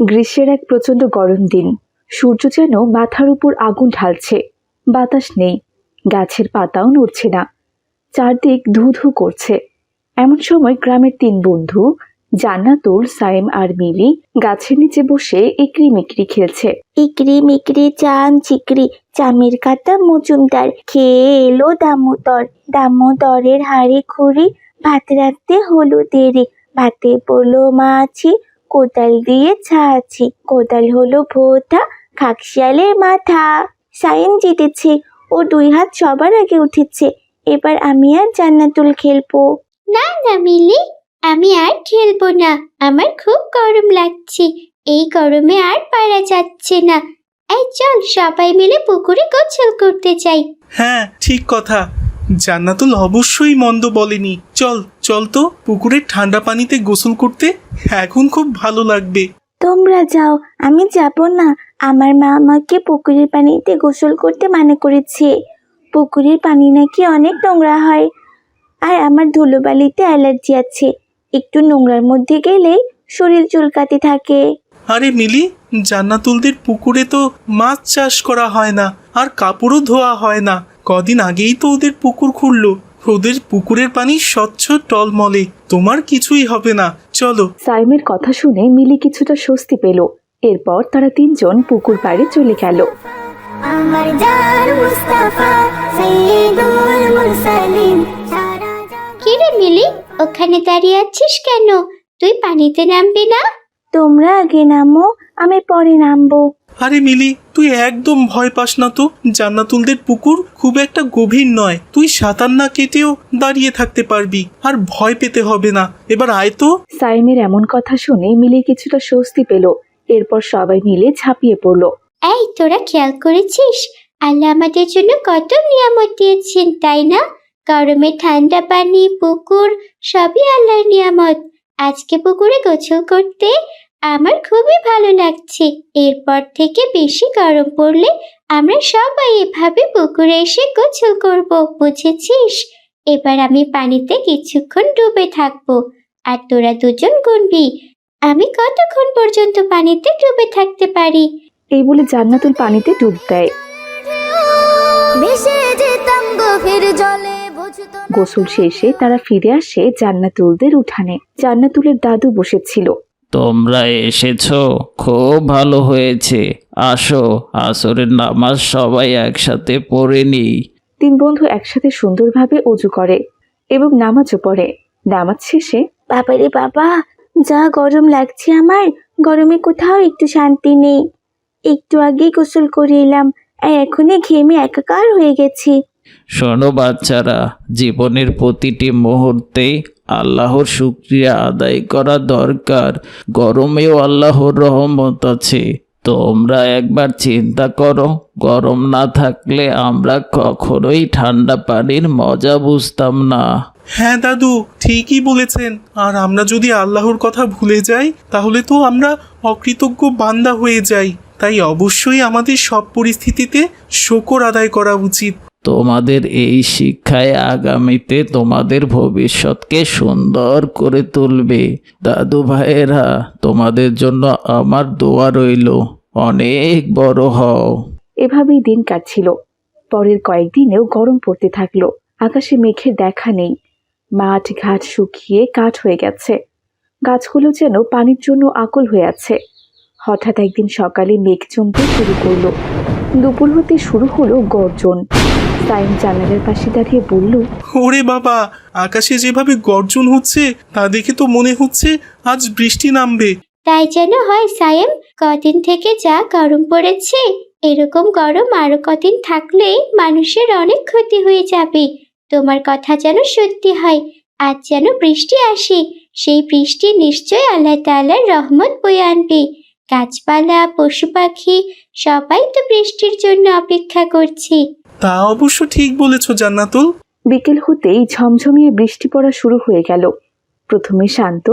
গ্রীষ্মের এক প্রচণ্ড গরম দিন। সূর্য যেন মাথার উপর আগুন ঢালছে। বাতাস নেই। গাছের পাতাও নড়ছে না। চারদিক ধু ধু করছে। এমন সময় গ্রামের তিন বন্ধু, জান্নাতুল সাইম আর মিলি, গাছের নিচে বসে ইকরি মিকরি খেলছে। ইকরি মিকরি, চান চিকরি, চামের কাটা মজুমদার খেয়ে এলো দামোদর। দামোদরের হাড়ি খুঁড়ি, ভাত রাখতে হলো দেরি ভাতে পড়ল মাছি কোদাল দিয়ে ছাছি কোদাল হলো ভোতা খাকশিয়ালের মাথা। সাইন জিতেছে ও দুই হাত সবার আগে উঠেছে। এবার আমি আর জান্নাতুল খেলব। না না মিলি আমি আর খেলব না। আমার খুব গরম লাগছে। এই গরমে আর পারা যাচ্ছে না। এই চল সবাই মিলে পুকুরে গোসল করতে চাই হ্যাঁ ঠিক কথা। জান্নাতুল অবশ্যই মন্দ বলেনি। চল চল তো পুকুরের ঠান্ডা পানিতে গোসল করতে। এখন খুব ভালো লাগবে। তোমরা যাও আমি যাব না। আমার মা আমাকে পুকুরের পানিতে গোসল করতে মানা করেছে। পুকুরের পানি নাকি অনেক নোংরা হয়। আর আমার ধুলোবালিতে অ্যালার্জি আছে। একটু নোংরার মধ্যে গেলেই শরীর চুলকাতে থাকে। আরে মিলি জান্নাতুলদের পুকুরে তো মাছ চাষ করা হয় না আর কাপড়ও ধোয়া হয় না। কদিন আগেই তো ওদের পুকুর খুললো ওদের পুকুরের পানি স্বচ্ছ টলমলে। তোমার কিছুই হবে না। চলো। সাইমের কথা শুনে মিলি কিছুটা স্বস্তি পেল। এরপর তারা তিনজন পুকুর পাড়ে চলে গেল। আমার জান মুস্তাফা সৈয়দুল মুরসালিন কি রে মিলি ওখানে দাঁড়িয়ে আছিস কেন? তুই পানিতে নামবি না? তোমরা আগে নামো আমি পরে নামবো। আরে মিলি তুই একদম ভয় পাস না তো। জান্নাতুলদের পুকুর খুব একটা গভীর নয়। তুই সাঁতার না কেটেও দাঁড়িয়ে থাকতে পারবি আর ভয় পেতে হবে না। এবার আয় তো। সাইমের এমন কথা শুনে মিলি কিছুটা স্বস্তি পেল। এরপর সবাই মিলে ঝাঁপিয়ে পড়ল। এই তোরা খেয়াল করেছিস? আল্লাহ আমাদের জন্য কত নিয়ামত দিয়েছেন তাই না? গরমে ঠান্ডা পানি পুকুর সবই আল্লাহর নিয়ামত। আজকে পুকুরে গোসল করতে আমার খুবই ভালো লাগছে। এরপর থেকে বেশি গরম পড়লে আমরা সবাই এভাবে পুকুরে এসে গোসল করব বুঝেছিস? এবার আমি পানিতে কিছুক্ষণ ডুবে থাকব। আর তোরা দুজন গুনবি আমি কতক্ষণ পর্যন্ত পানিতে ডুবে থাকতে পারি? এই বলে জান্নাতুল পানিতে ডুব দেয়। ভেসে যেতাম গভীর জলে বুঝতো গোসল শেষে তারা ফিরে আসে জান্নাতুলদের উঠানে। জান্নাতুলের দাদু বসেছিল। তোমরা এসেছ? খুব ভালো হয়েছে। আসো আসরের নামাজ সবাই একসাথে পড়ে নিই। তিন বন্ধু একসাথে সুন্দরভাবে অজু করে এবং নামাজও পড়ে। নামাজ শেষে বাবারে বাবা যা গরম লাগছে আমার গরমে কোথাও একটু শান্তি নেই। একটু আগে গোসল করে এলাম আর এখনই ঘেমে একাকার হয়ে গেছি। শোনো বাচ্চারা জীবনের প্রতিটি মুহূর্তে আল্লাহর শুক্রিয়া আদায় করা দরকার। গরমেও আল্লাহর রহমত আছে। তোমরা একবার চিন্তা করো, গরম না থাকলে আমরা কখনোই ঠান্ডা পানির মজা বুঝতাম না। হ্যাঁ দাদু, ঠিকই বলেছেন। আর আমরা যদি আল্লাহর কথা ভুলে যাই, তাহলে তো আমরা অকৃতজ্ঞ বান্দা হয়ে যাই। তাই অবশ্যই আমাদের সব পরিস্থিতিতে শকর আদায় করা উচিত। তোমাদের এই শিক্ষায় আগামীতে তোমাদের ভবিষ্যৎকে সুন্দর করে তুলবে। দাদু ভাইয়েরা, তোমাদের জন্য আমার দোয়া রইল। অনেক বড় হও। এভাবেই দিন কাটছিল। পরের কয়েকদিনেও গরম পড়তে থাকল। আকাশে মেঘের দেখা নেই। মাঠ ঘাট শুকিয়ে কাঠ হয়ে গেছে। গাছগুলো যেন পানির জন্য আকুল হয়ে আছে। হঠাৎ একদিন সকালে মেঘ জমতে শুরু করল। দুপুর হতে শুরু হলো গর্জন। সাইম জানালার পাশে দাঁড়িয়ে বলল ওরে বাবা আকাশে যেভাবে গর্জন হচ্ছে তা দেখে তো মনে হচ্ছে আজ বৃষ্টি নামবে। তাই যেন হয় সায়েম কদিন থেকে যা গরম পড়েছে এরকম গরম আরও কদিন থাকলে মানুষের অনেক ক্ষতি হয়ে যাবে। তোমার কথা যেন সত্যি হয় আজ যেন বৃষ্টি আসে সেই বৃষ্টি নিশ্চয় আল্লাহ তাআলার রহমত বয়ে আনবে। গাছপালা পশু পাখি সবাই তো বৃষ্টির জন্য অপেক্ষা করছে। তা অবশ্য ঠিক বলেছ জান্নাতুল। বিকেল হতেই ঝমঝমিয়ে বৃষ্টি পড়া শুরু হয়ে গেল। প্রথমে শান্ত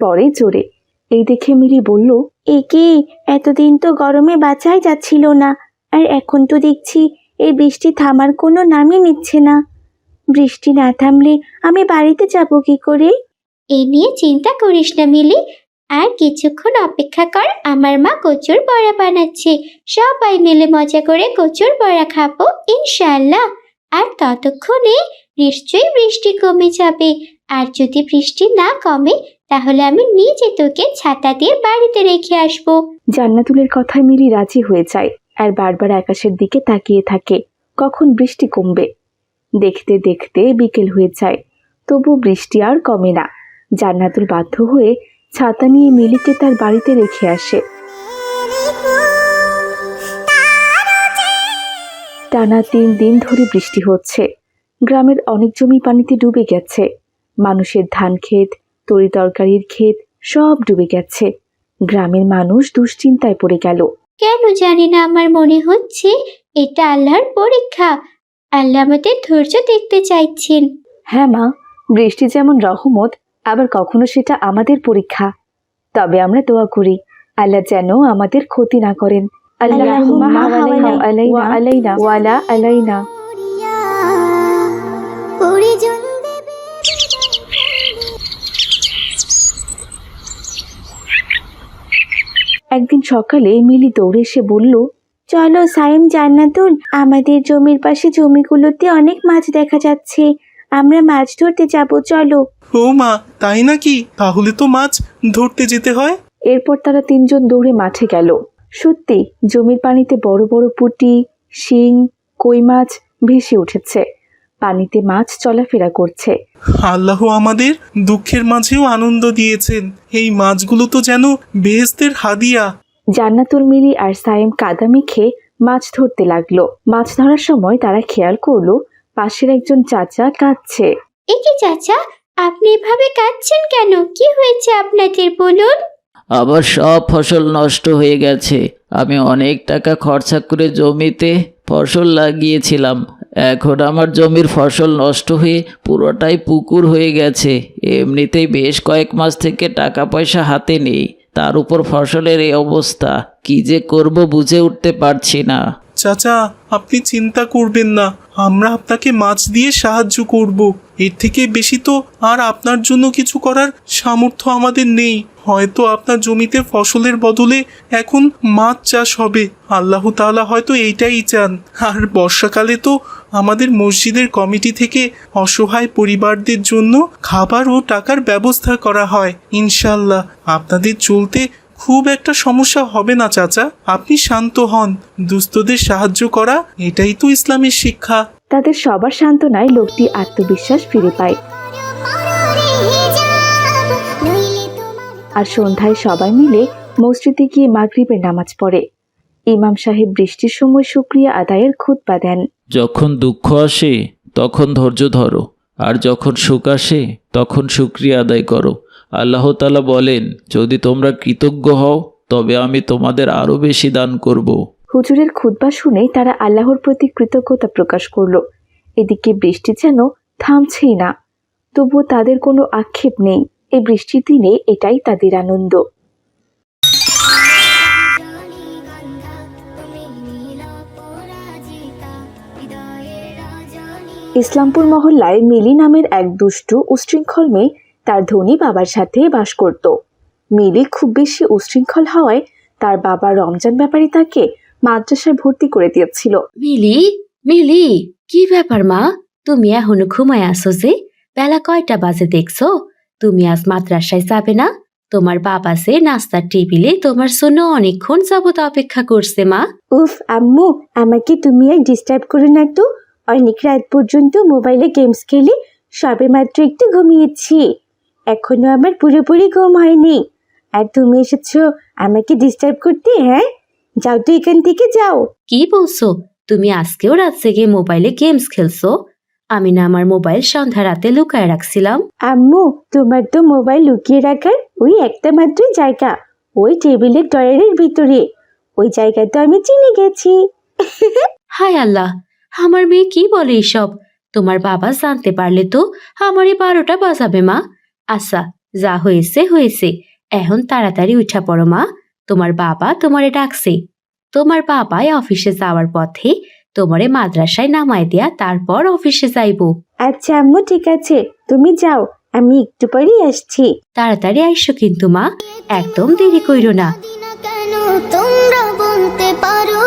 পরে জোরে। এই দেখে মিলি বলল একে এতদিন তো গরমে বাঁচাই যাচ্ছিল না আর এখন তো দেখছি এই বৃষ্টি থামার কোনো নামই নিচ্ছে না। বৃষ্টি না থামলে আমি বাড়িতে যাব কি করে? এ নিয়ে চিন্তা করিস না মিলি আর কিছুক্ষণ অপেক্ষা কর, আমার মা কচুর বড়া বানাচ্ছে। সবাই মিলে মজা করে কচুর বড়া খাব ইনশাল্লাহ আর ততক্ষণে নিশ্চয়ই বৃষ্টি কমে যাবে। আর যদি বৃষ্টি না কমে, তাহলে আমি নিজে তোকে ছাতা দিয়ে বাড়িতে রেখে আসব। জান্নাতুলের কথায় মিলি রাজি হয়ে যায় আর বারবার আকাশের দিকে তাকিয়ে থাকে। কখন বৃষ্টি কমবে? দেখতে দেখতে বিকেল হয়ে যায় তবু বৃষ্টি আর কমে না। জান্নাতুল বাধ্য হয়ে ছাতা নিয়ে মিলিকে তার বাড়িতে রেখে আসে। টানা তিন দিন ধরে বৃষ্টি হচ্ছে। গ্রামের অনেক জমি পানিতে ডুবে গেছে। মানুষের ধান ক্ষেত তরি তরকারির ক্ষেত সব ডুবে গেছে। গ্রামের মানুষ দুশ্চিন্তায় পড়ে গেল। কেন জানি না আমার মনে হচ্ছে এটা আল্লাহর পরীক্ষা। আল্লাহ আমাদের ধৈর্য দেখতে চাইছেন। হ্যাঁ মা বৃষ্টি যেমন রহমত আবার কখনো সেটা আমাদের পরীক্ষা। তবে আমরা দোয়া করি আল্লাহ যেন আমাদের ক্ষতি না করেন। আল্লাহুম্মা হাওয়ালাইনা আলাইনা। আলাইনা। ওয়ালা আলাইনা। একদিন সকালে মিলি দৌড়ে এসে বলল চলো সাইম জান্নাতুল আমাদের জমির পাশে জমিগুলোতে অনেক মাছ দেখা যাচ্ছে। আমরা মাছ ধরতে যাব চলো। ও মা তাই নাকি? তাহলে তো মাছ ধরতে যেতে হয়। এরপর তারা তিনজন দৌড়ে মাঠে গেল। সত্যি জমির পানিতে বড় বড় পুঁটি শিং কই মাছ ভেসে উঠেছে। পানিতে মাছ চলাফেরা করছে। আল্লাহ আমাদের দুঃখের মাঝেও আনন্দ দিয়েছেন। এই মাছগুলো তো যেন বেহেস্তের হাদিয়া। জান্নাতুল মিলি আর সায়েম কাদা মেখে মাছ ধরতে লাগল। মাছ ধরার সময় তারা খেয়াল করল পাশের একজন চাচা কাঁদছে। এ কি চাচা? আপনি এভাবে কাঁদছেন কেন? কি হয়েছে আপনাদের বলুন? আবার সব ফসল নষ্ট হয়ে গেছে। আমি অনেক টাকা খরচা করে জমিতে ফসল লাগিয়েছিলাম। এখন আমার জমির ফসল নষ্ট হয়ে পুরোটাই পুকুর হয়ে গেছে। এমনিতেই বেশ কয়েক মাস থেকে টাকা পয়সা হাতে নেই। তার উপর ফসলের এই অবস্থা। কি যে করব বুঝে উঠতে পারছি না। চাচা, আপনি চিন্তা করবেন না। আমরা আপনাকে মাছ দিয়ে সাহায্য করব। এর থেকে বেশি তো আর আপনার জন্য কিছু করার সামর্থ্য আমাদের নেই। হয়তো আপনার জমিতে ফসলের বদলে এখন মাছ চাষ হবে। আল্লাহ তাআলা হয়তো এইটাই চান। আর বর্ষাকালে তো আমাদের মসজিদের কমিটি থেকে অসহায় পরিবারদের জন্য খাবার ও টাকার ব্যবস্থা করা হয়। ইনশাল্লাহ আপনাদের চলতে খুব একটা সমস্যা হবে না চাচা। আপনি শান্ত হন। দুস্থদের সাহায্য করা এটাই তো ইসলামের শিক্ষা। তাদের সবার সান্ত্বনায় লোকটি আত্মবিশ্বাস ফিরে পায়। আর সন্ধ্যায় সবাই মিলে মসজিদে গিয়ে মাগরিবের নামাজ পড়ে। ইমাম সাহেব বৃষ্টির সময় শুক্রিয়া আদায়ের খুতবা দেন। যখন দুঃখ আসে তখন ধৈর্য ধরো। আর যখন সুখ আসে তখন শুক্রিয়া আদায় করো। আল্লাহ তালা বলেন, যদি তোমরা কৃতজ্ঞ হও, তবে আমি তোমাদের আরও বেশি দান করব। হুজুরের খুতবা শুনে তারা আল্লাহর প্রতি কৃতজ্ঞতা প্রকাশ করল। এদিকে বৃষ্টি যেন থামছেই না, তবুও তাদের কোনো আক্ষেপ নেই। এই বৃষ্টির দিনে এটাই তাদের আনন্দ। ইসলামপুর মহল্লায় মিলি নামের এক দুষ্টু উশৃঙ্খল মেয়ে তার ধনী বাবার সাথে বাস করত। মিলি খুব বেশি উশৃঙ্খল হওয়ায় তার বাবা রমজান ব্যাপারী তাকে মাদ্রাসায় ভর্তি করে দিয়েছিল। মিলি মিলি কি ব্যাপার মা? তুমি এখনও ঘুমায় আসো যে? বেলা কয়টা বাজে দেখছ? তুমি আজ মাদ্রাসায় যাবে না? তোমার বাবা সে নাস্তার টেবিলে তোমার জন্য অনেকক্ষণ যাবত অপেক্ষা করছে মা। উফ আম্মু আমাকে তুমি আর ডিস্টার্ব করো না তো অনেক রাত পর্যন্ত মোবাইলে গেমস খেলে সবে মাত্র একটু ঘুমিয়েছি। এখনও আমার পুরোপুরি ঘুম হয়নি। আর তুমি এসেছ আমাকে ডিস্টার্ব করতে হ্যাঁ? যাও তো এখান থেকে যাও। কি বলছো? তুমি আজকেও রাত জেগে মোবাইলে গেমস খেলছো? আমি না আমার মোবাইল সন্ধ্যা রাতে লুকায় রাখছিলাম। আম্মু তোমার তো মোবাইল লুকিয়ে রাখার ওই একটা মাত্রই জায়গা। ওই টেবিলের ডয়ারের ভিতরে। ওই জায়গা তো আমি চিনে গেছি। হায় আল্লাহ আমার মেয়ে কি বলে এসব? তোমার বাবা জানতে পারলে তো আমারই বারোটা বাজাবে মা। আচ্ছা যা হয়েছে হয়েছে। এখন তাড়াতাড়ি উঠা পড়ো মা। তোমার বাবা তোমারে ডাকছে। তোমার বাবাই অফিসে যাওয়ার পথে তোমারে মাদ্রাসায় নামায় দেয়া তারপর অফিসে যাইবো। আচ্ছা আম্মু ঠিক আছে। তুমি যাও আমি একটু পরেই আসছি। তাড়াতাড়ি আইসো কিন্তু মা। একদম দেরি কইরো না। কেন তোমরা বলতে পারো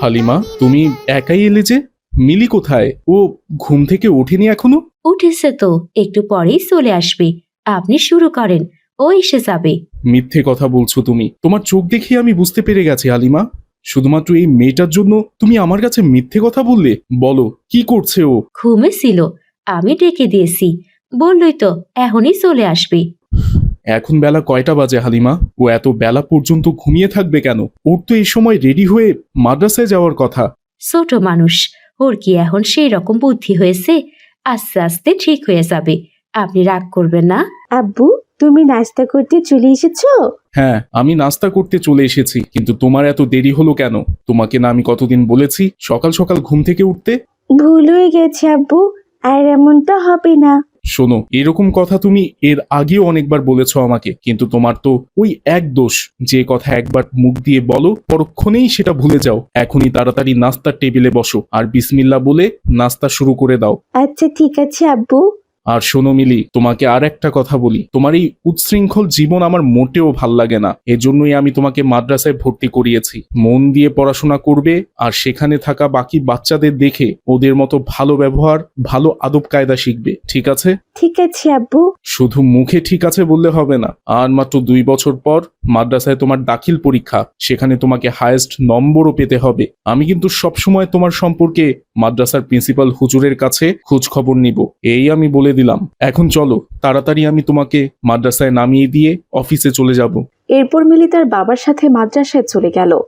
হালিমা তুমি একাই এলে যে? মিলি কোথায়? ও ঘুম থেকে ওঠেনি এখনও? উঠেছে তো একটু পরেই চলে আসবে। আপনি শুরু করেন ও এসে যাবে। মিথ্যে কথা বলছো তুমি। তোমার চোখ দেখে আমি বুঝতে পেরে গেছি হালিমা। শুধুমাত্র এই মেয়েটার জন্য তুমি আমার কাছে মিথ্যে কথা বললে? বলো কি করছে ও? ঘুমে ছিল। আমি ডেকে দিয়েছি। বললই তো এখনই চলে আসবে। এখন বেলা কয়টা বাজে হালিমা? ও এত বেলা পর্যন্ত ঘুমিয়ে থাকবে কেন? ওর তো এই সময় রেডি হয়ে মাদ্রাসায় যাওয়ার কথা। ছোট মানুষ ওর কি এখন সেই রকম বুদ্ধি হয়েছে? আস্তে আস্তে ঠিক হয়ে যাবে। আপনি রাগ করবেন না। আব্বু তুমি নাস্তা করতে চলে এসেছ? হ্যাঁ আমি নাস্তা করতে চলে এসেছি কিন্তু তোমার এত দেরি হলো কেন? তোমাকে না আমি কতদিন বলেছি সকাল সকাল ঘুম থেকে উঠতে? ভুল হয়ে গেছে আব্বু আর এমনটা হবে না। শোনো, এরকম কথা তুমি এর আগেও অনেকবার বলেছ আমাকে, কিন্তু তোমার তো ওই এক দোষ। যে কথা একবার মুখ দিয়ে বলো, পরক্ষণেই সেটা ভুলে যাও। এখনই তাড়াতাড়ি নাস্তার টেবিলে বসো, আর বিসমিল্লা বলে নাস্তা শুরু করে দাও। আচ্ছা ঠিক আছে আব্বু। আর শোনো মিলি তোমাকে আর একটা কথা বলি। তোমার এই উচ্ছৃঙ্খল জীবন আমার মোটেও ভালো লাগে না। এজন্যই আমি তোমাকে মাদ্রাসায় ভর্তি করিয়েছি। মন দিয়ে পড়াশোনা করবে আর সেখানে থাকা বাকি বাচ্চাদের দেখে ওদের মতো ভালো ব্যবহার ভালো আদব কায়দা শিখবে। ঠিক আছে? ঠিক আছে আব্বু। শুধু মুখে ঠিক আছে বললে হবে না। আর মাত্র দুই বছর পর মাদ্রাসায় তোমার দাখিল পরীক্ষা সেখানে তোমাকে হায়েস্ট নম্বরও পেতে হবে। আমি কিন্তু সবসময় তোমার সম্পর্কে মাদ্রাসার প্রিন্সিপাল হুজুরের কাছে খোঁজ খবর নিব। এই আমি বলে দিলাম। এখন চলো, তাড়াতাড়ি আমি তোমাকে মাদ্রাসায় নামিয়ে দিয়ে অফিসে চলে যাব। এরপর মিলি তার বাবার সাথে মাদ্রাসায় চলে গেল।